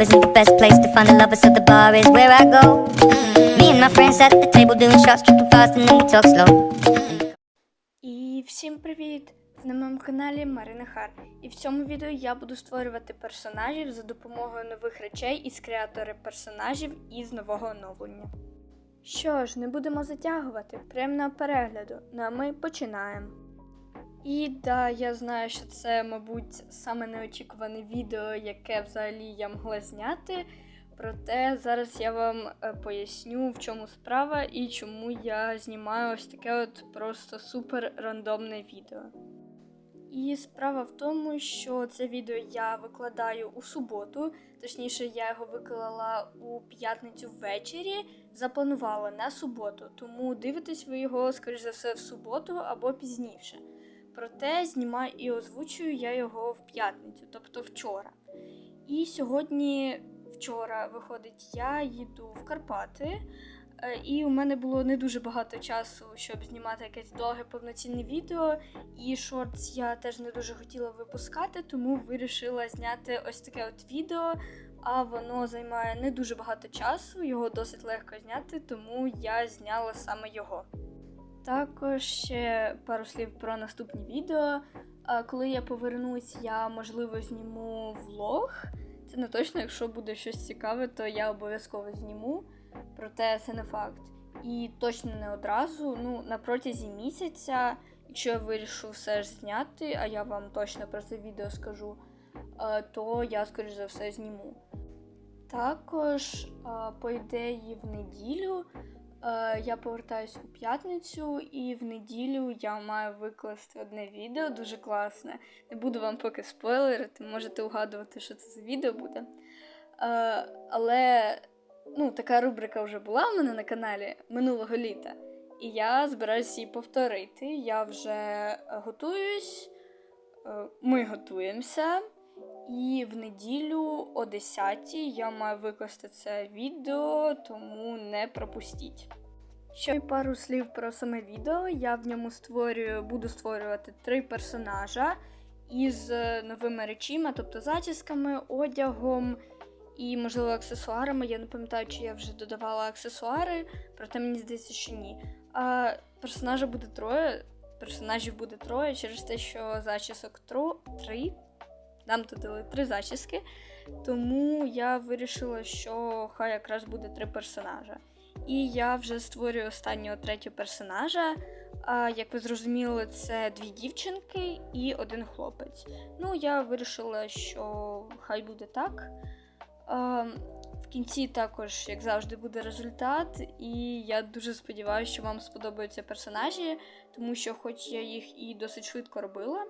isn't the best place to find a lover, so the bar is where I go. Me and my friends at the table doing shots, tripping fast, and then we talk slow. І всім привіт! На моєму каналі Марина Хар. І в цьому відео я буду створювати персонажів за допомогою нових речей із креатори персонажів із нового оновлення. Що ж, не будемо затягувати, приємного перегляду. Ну а ми починаємо. І да, я знаю, що це, мабуть, саме неочікуване відео, яке взагалі я могла зняти. Проте зараз я вам е, поясню, в чому справа і чому я знімаю ось таке от просто супер рандомне відео. І справа в тому, що це відео я викладаю у суботу, точніше, я його виклала у п'ятницю ввечері, запланувала на суботу, тому дивитесь ви його, скоріш за все, в суботу або пізніше. Проте знімаю і озвучую я його в п'ятницю, тобто вчора. І сьогодні, вчора, виходить, я їду в Карпати, е, і у мене було не дуже багато часу, щоб знімати якесь довге повноцінне відео. І шортс я теж не дуже хотіла випускати, тому вирішила зняти ось таке от відео. А воно займає не дуже багато часу, його досить легко зняти, тому я зняла саме його. Також ще пару слів про наступні відео. Коли я повернусь, я можливо зніму влог. Це не точно, якщо буде щось цікаве, то я обов'язково зніму. Проте це не факт. І точно не одразу. Ну, на протязі місяця, якщо я вирішу все ж зняти, а я вам точно про це відео скажу, е, то я, скоріш за все, зніму. Також, е, по ідеї, в неділю е, я повертаюсь у п'ятницю, і в неділю я маю викласти одне відео дуже класне. Не буду вам поки спойлерити, можете угадувати, що це за відео буде. Е, але ну, така рубрика вже була в мене на каналі минулого літа. І я збираюся її повторити. Я вже е, готуюсь, е, ми готуємося. І в неділю о 10 я маю викласти це відео, тому не пропустіть. Ще пару слів про саме відео. Я в ньому створюю, буду створювати три персонажа із е, новими речима, тобто зачісками, одягом і, можливо, аксесуарами. Я не пам'ятаю, чи я вже додавала аксесуари, проте мені здається, що ні. А персонажа буде троє. Персонажів буде троє через те, що зачісок тро... три. Нам додали три зачіски. Тому я вирішила, що хай якраз буде три персонажа. І я вже створюю останнього третього персонажа. А, як ви зрозуміли, це дві дівчинки і один хлопець. Ну, я вирішила, що хай буде так. А, в кінці також, як завжди, буде результат, і я дуже сподіваюся, що вам сподобаються персонажі, тому що, хоч я їх і досить швидко робила,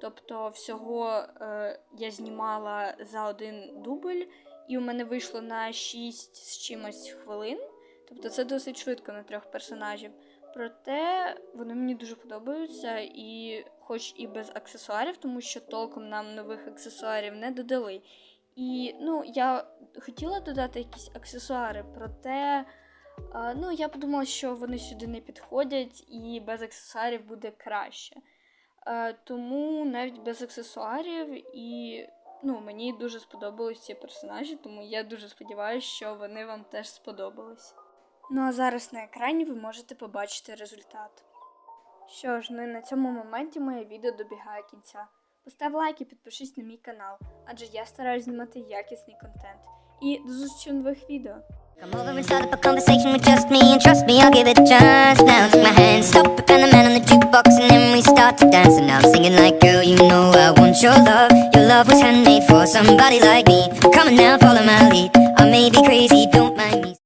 тобто всього е, я знімала за один дубль, і у мене вийшло на 6 з чимось хвилин. Тобто це досить швидко на трьох персонажів. Проте вони мені дуже подобаються, і хоч і без аксесуарів, тому що толком нам нових аксесуарів не додали. І ну, я хотіла додати якісь аксесуари, проте а, ну, я подумала, що вони сюди не підходять, і без аксесуарів буде краще. А, тому навіть без аксесуарів і ну, мені дуже сподобались ці персонажі, тому я дуже сподіваюся, що вони вам теж сподобались. Ну а зараз на екрані ви можете побачити результат. Що ж, ну і на цьому моменті моє відео добігає кінця. Постав лайк і підпишись на мій канал, адже я стараюсь знімати якісний контент. І до зустрічі нових відео. Come over and start up a conversation with just me, and trust me, I'll give it a chance. Now take my hand, stop it, and the man on the jukebox, and then we start to dance. And I'm singing like, girl, you know I want your love. Your love was handmade for somebody like me. Come on now, follow my lead. I may be crazy,